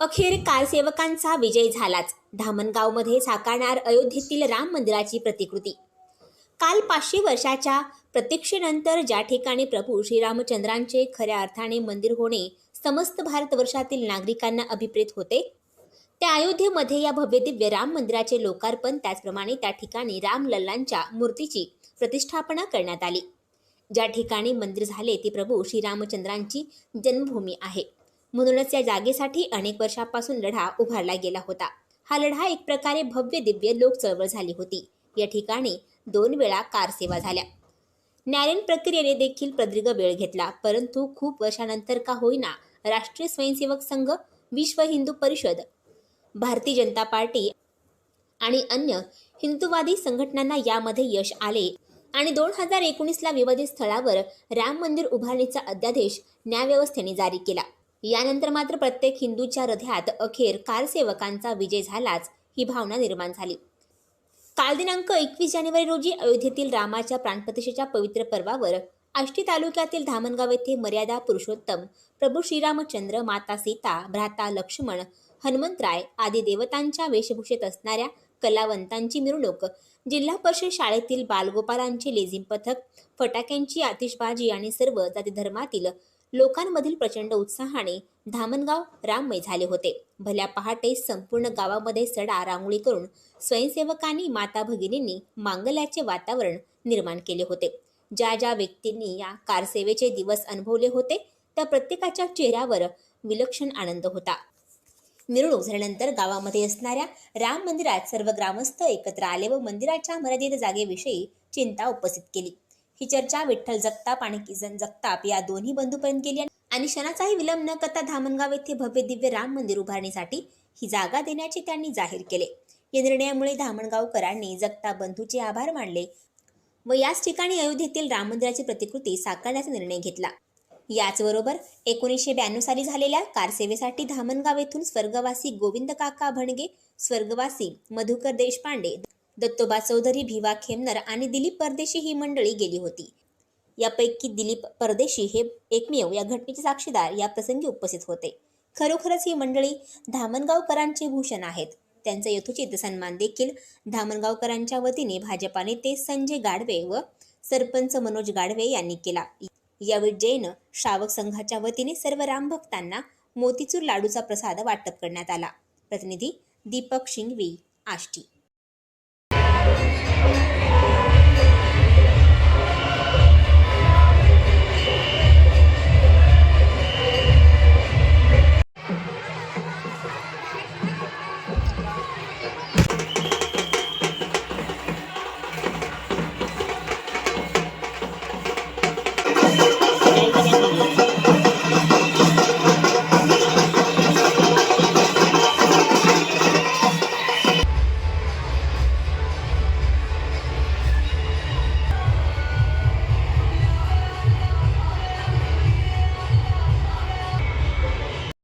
अखेर कारसेवकांचा विजय झालाच. धामणगावमध्ये साकारणार अयोध्येतील राम मंदिराची प्रतिकृती. काल पाचशे वर्षाच्या प्रतीक्षेनंतर ज्या ठिकाणी प्रभू श्रीरामचंद्रांचे खऱ्या अर्थाने मंदिर होणे समस्त भारतवर्षातील नागरिकांना अभिप्रेत होते त्या अयोध्येमध्ये या भव्य दिव्य राम मंदिराचे लोकार्पण त्याचप्रमाणे त्या ठिकाणी रामलल्लांच्या मूर्तीची प्रतिष्ठापना करण्यात आली. ज्या ठिकाणी मंदिर झाले ती प्रभू श्रीरामचंद्रांची जन्मभूमी आहे. म्हणूनच या जागेसाठी अनेक वर्षापासून लढा उभारला गेला होता. हा लढा एक प्रकारे भव्य दिव्य लोक चळवळ झाली होती. या ठिकाणी दोन वेळा कारसेवा झाल्या. न्यायालयीन प्रक्रियेने देखील प्रदीर्घ वेळ घेतला परंतु खूप वर्षानंतर का होईना राष्ट्रीय स्वयंसेवक संघ विश्व हिंदू परिषद भारतीय जनता पार्टी आणि अन्य हिंदूवादी संघटनांना यामध्ये यश आले आणि दोन हजार एकोणीसला विवादित स्थळावर राम मंदिर उभारणीचा अध्यादेश न्यायव्यवस्थेने जारी केला. यानंतर मात्र प्रत्येक हिंदूच्या हृदयात अखेर कारसेवकांचा विजय झालाच ही भावना निर्माण झाली. काल दिनांक एकवीस जानेवारी रोजी अयोध्येतील रामाच्या प्राणप्रतिष्ठेच्या पवित्र पर्वावर आष्टी तालुक्यातील धामणगाव येथे मर्यादा पुरुषोत्तम प्रभू श्रीरामचंद्र माता सीता भ्राता लक्ष्मण हनुमंतराय आदी देवतांच्या वेशभूषेत असणाऱ्या कलावंतांची मिरवणूक जिल्हा परिषद शाळेतील बालगोपालांचे लेझिम पथक फटाक्यांची आतिषबाजी आणि सर्व जाती धर्मातील लोकांमधील प्रचंड उत्साहाने धामणगाव राममय झाले होते. भल्या पहाटे संपूर्ण गावामध्ये सडा रांगोळी करून स्वयंसेवकांनी माता भगिनींनी मांगल्याचे वातावरण निर्माण केले होते. ज्या ज्या व्यक्तींनी या कारसेवेचे दिवस अनुभवले होते त्या प्रत्येकाच्या चेहऱ्यावर विलक्षण आनंद होता. मिरवणूक झाल्यानंतर गावामध्ये असणाऱ्या राम मंदिरात सर्व ग्रामस्थ एकत्र आले व मंदिराच्या मर्यादित जागेविषयी चिंता उपस्थित केली. ही चर्चा विठ्ठल जगताप आणि किसन जगताप या दोन्ही बंधूपर्यंत गेली आणि क्षणाचाही विलंब न करता धामणगाव येथे भव्य दिव्य राम मंदिर उभारण्यासाठी ही जागा देण्याचे त्यांनी जाहीर केले. या निर्णयामुळे धामणगावकरांनी जगताप बंधूचे आभार मानले व याच ठिकाणी अयोध्येतील राम मंदिराची प्रतिकृती साकारण्याचा निर्णय घेतला. याचबरोबर एकोणीसशे ब्याण्णव साली झालेल्या कारसेवेसाठी धामणगाव येथून स्वर्गवासी गोविंद काका भणगे स्वर्गवासी मधुकर देशपांडे दत्तोबा चौधरी भिवा खेमनर आणि दिलीप परदेशी ही मंडळी गेली होती. यापैकी दिलीप परदेशी हे एकमेव या घटनेचे साक्षीदार या प्रसंगी उपस्थित होते. खरोखरच ही मंडळी धामणगावकरांचे भूषण आहेत. त्यांचा यथोचित सन्मान देखील धामणगावकरांच्या वतीने भाजपा नेते संजय गाडवे व सरपंच मनोज गाडवे यांनी केला. यावेळी जैन श्रावक संघाच्या वतीने सर्व रामभक्तांना मोतीचूर लाडूचा प्रसाद वाटप करण्यात आला. प्रतिनिधी दीपक शिंगवी आष्टी.